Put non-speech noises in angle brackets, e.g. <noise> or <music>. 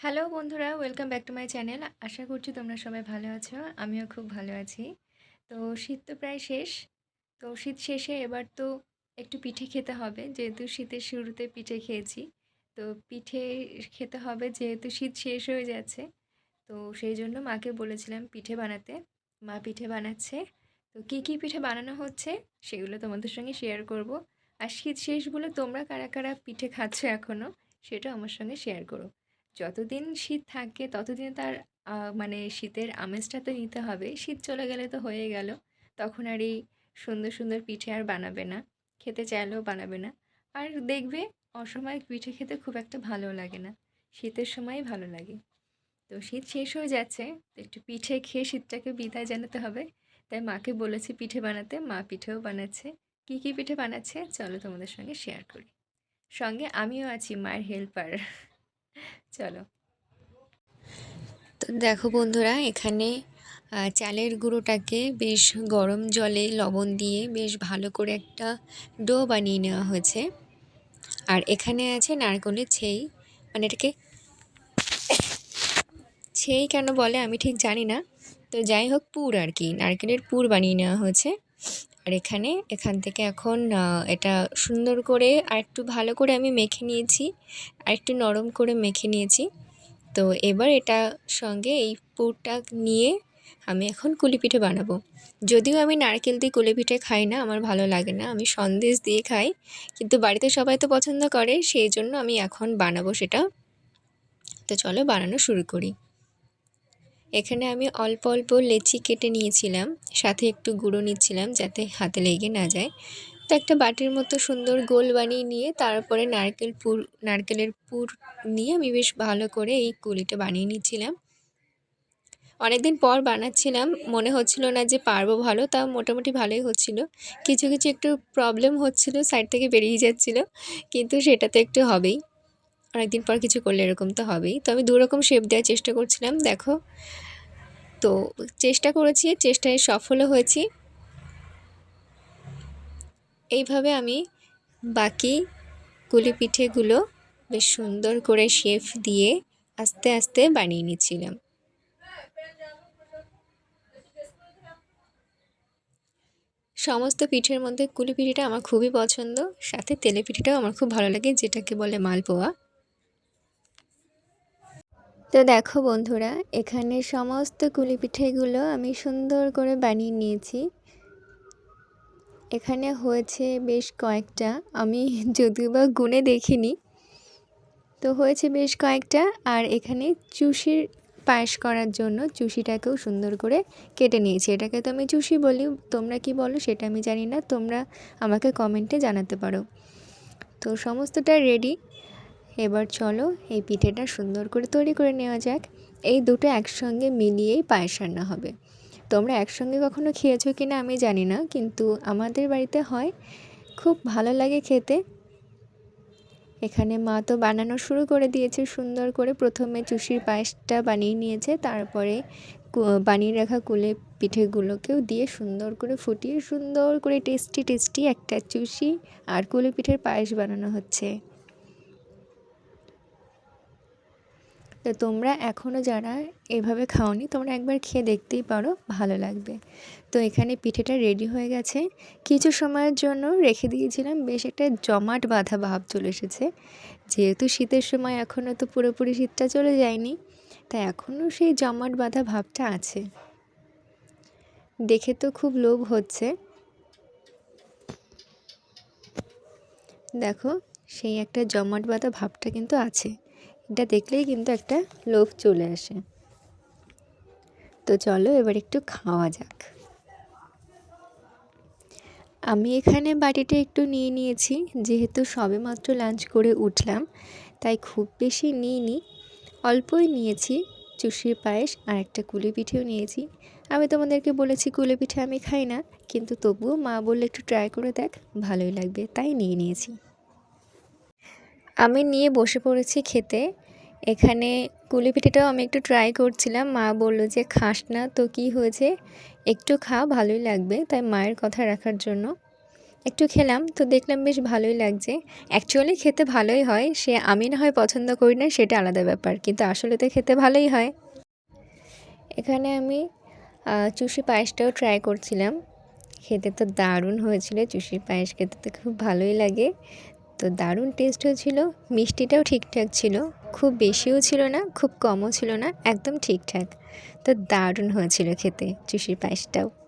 Hello বন্ধুরা, welcome back to my channel. আশা করছি তোমরা সবাই ভালো আছো, আমিও খুব ভালো আছি। তো শীত তো প্রায় শেষ, তো শীত শেষে এবার তো একটু পিঠে খেতে হবে, যেহেতু শীতের শুরুতে পিঠে খেয়েছি। তো পিঠে খেতে হবে যেহেতু শীত শেষ হয়ে যাচ্ছে, তো সেই জন্য মাকে বলেছিলাম পিঠে বানাতে। মা পিঠে বানাচ্ছে। তো কী কী পিঠে বানানো হচ্ছে সেগুলো তোমাদের সঙ্গে শেয়ার করব। আর শীত শেষ বলে তোমরা কারা কারা পিঠে খাচ্ছ এখনও সেটা আমার সঙ্গে শেয়ার করো। যতদিন শীত থাকে, ততদিন তার মানে শীতের আমেজটা তো নিতে হবে। শীত চলে গেলে তো হয়ে গেল। তখন আর এই সুন্দর সুন্দর পিঠে আর বানাবে না। খেতে চাইলেও বানাবে না। আর দেখবে, অসময়ে পিঠে খেতে খুব একটা ভালো লাগে না। শীতের সময় ভালো লাগে। তো শীত শেষ হয়ে যাচ্ছে। একটু পিঠে খেয়ে শীতটাকে বিদায় জানাতে হবে। তাই মাকে বলেছি পিঠে বানাতে। মা পিঠেও বানাচ্ছে। কী কী পিঠে বানাচ্ছে? চলো তোমাদের সঙ্গে শেয়ার করি। সঙ্গে আমিও আছি, মায়ের হেল্পার চলো। তো দেখো বন্ধুরা, এখানে চালের গুঁড়োটাকে বেশ গরম জলে লবণ দিয়ে বেশ ভালো করে একটা ডো বানিয়ে নেওয়া হয়েছে। আর এখানে আছে নারকলের ছেই। মানে এটাকে ছেই কেন বলে আমি ঠিক জানি না। তো যাই হোক, পুর আর কি। নারকেলের পুর বানিয়ে নেওয়া হয়েছে। আর এখানে, এখান থেকে এখন এটা সুন্দর করে আর একটু ভালো করে আমি মেখে নিয়েছি আর একটু নরম করে মেখে নিয়েছি। তো এবার এটা সঙ্গে এই পুরটা নিয়ে আমি এখন কুলি পিঠে বানাবো। যদিও আমি নারকেল দিয়ে কুলি পিঠে খাই না, আমার ভালো লাগে না, আমি সন্দেশ দিয়ে খাই, কিন্তু বাড়িতে সবাই তো পছন্দ করে, সেই জন্য আমি এখন বানাবো সেটা। তো চলো বানানো শুরু করি। এখানে আমি অল্প অল্প লেচি কেটে নিয়েছিলাম, সাথে একটু গুঁড়ো নিচ্ছিলাম যাতে হাতে লেগে না যায়। তো একটা বাটির মতো সুন্দর গোল বানিয়ে নিয়ে তারপরে নারকেল পুর, নারকেলের পুর নিয়ে আমি বেশ ভালো করে এই কুলিটা বানিয়ে নিচ্ছিলাম। অনেকদিন পর বানাচ্ছিলাম, মনে হচ্ছিল না যে পারব ভালো, তাও মোটামুটি ভালোই হচ্ছিল। কিছু কিছু একটু প্রবলেম হচ্ছিল সাইড থেকে বেরিয়ে যাচ্ছিল, কিন্তু সেটা তো একটু হবেই। অনেকদিন পর কিছু করলে এরকম তো হবেই। তো আমি দুরকম শেপ দেওয়ার চেষ্টা করছিলাম, দেখো। তো চেষ্টা করেছি, চেষ্টায় সফলও হয়েছি। এইভাবে আমি বাকি গুলি পিঠেগুলো বেশ সুন্দর করে শেপ দিয়ে আস্তে আস্তে বানিয়ে নিচ্ছিলাম। সমস্ত পিঠের মধ্যে কুলি পিঠেটা আমার খুবই পছন্দ, সাথে তেলে পিঠেটাও আমার খুব ভালো লাগে, যেটাকে বলে মালপোয়া। তো দেখো বন্ধুরা, এখানে সমস্ত কুলি পিঠেগুলো আমি সুন্দর করে বানিয়ে নিয়েছি। এখানে হয়েছে বেশ কয়েকটা, আমি <laughs> যদিও বা গুনে দেখিনি। তো হয়েছে বেশ কয়েকটা, আর এখানে চুষির পায়েস করার জন্য চুষিটাকেও সুন্দর করে কেটে নিয়েছি। এটাকে তো আমি চুষি বলি, তোমরা কি বলো সেটা আমি জানি না, তোমরা আমাকে কমেন্টে জানাতে পারো। তো সমস্তটা রেডি এবার চলো এই পিঠেটা সুন্দর করে তৈরি করে নেওয়া যাক। এই দুটো একসঙ্গে মিলিয়েই পায়েস রান্না হবে। তোমরা একসঙ্গে কখনো খেয়েছো কি না আমি জানি না, কিন্তু আমাদের বাড়িতে হয়। খুব ভালো লাগে খেতে। এখানে মা তো বানানো শুরু করে দিয়েছে, সুন্দর করে প্রথমে চুষির পায়েসটা বানিয়ে নিয়েছে, তারপরে বানিয়ে রাখা কুলে পিঠেগুলোকেও দিয়ে সুন্দর করে ফুটিয়ে, সুন্দর করে টেস্টি টেস্টি একটা চুষি আর কুলে পিঠের পায়েস বানানো হচ্ছে। তো তোমরা এখনও যারা এভাবে খাওনি, তোমরা একবার খেয়ে দেখতেই পারো, ভালো লাগবে। তো এখানে পিঠেটা রেডি হয়ে গেছে। কিছু সময়ের জন্য রেখে দিয়েছিলাম, বেশ একটা জমাট বাঁধা ভাব চলে এসেছে। যেহেতু শীতের সময় এখনও তো পুরোপুরি শীতটা চলে যায়নি, তাই এখনও সেই জমাট বাঁধা ভাবটা আছে। দেখে তো খুব লোভ হচ্ছে। দেখো, সেই একটা জমাট বাঁধা ভাবটা কিন্তু আছে। এটা দেখলেই কিন্তু একটা লোভ চলে আসে। তো চলো এবার একটু খাওয়া যাক। আমি এখানে বাটিটা একটু নিয়ে নিয়েছি, যেহেতু সবে মাত্র লাঞ্চ করে উঠলাম, তাই খুব বেশি নিইনি। অল্পই নিয়েছি, চুষির পায়েস আর একটা কুলি পিঠেও নিয়েছি। আমি তোমাদেরকে বলেছি কুলি পিঠে আমি খাই না, কিন্তু তবুও মা বললে একটু ট্রাই করে দেখ, ভালোই লাগবে, তাই নিয়ে নিয়েছি। আমি নিয়ে বসে পড়েছি খেতে। এখানে কুলি পিঠেটাও আমি একটু ট্রাই করছিলাম। মা বলল যে, খাস না, তো কি হয়েছে? একটু খা, ভালোই লাগবে। তাই মায়ের কথা রাখার জন্য একটু খেলাম। তো দেখলাম বেশ ভালোই লাগছে। অ্যাকচুয়ালি খেতে ভালোই হয়। সে আমি না হয় পছন্দ করি না, সেটা আলাদা ব্যাপার। কিন্তু আসলে তো খেতে ভালোই হয়। এখানে আমি চুষি পায়েসটাও ট্রাই করছিলাম। খেতে তো দারুণ হয়েছিল। চুষি পায়েস খেতে তো খুব ভালোই লাগে। তো দারুণ টেস্ট হয়েছিল। মিষ্টিটাও ঠিকঠাক ছিল। খুব বেশিও ছিল না, খুব কমও ছিল না, একদম ঠিকঠাক। তো দারুণ হয়েছিল খেতে। চুষির পায়েসটাও।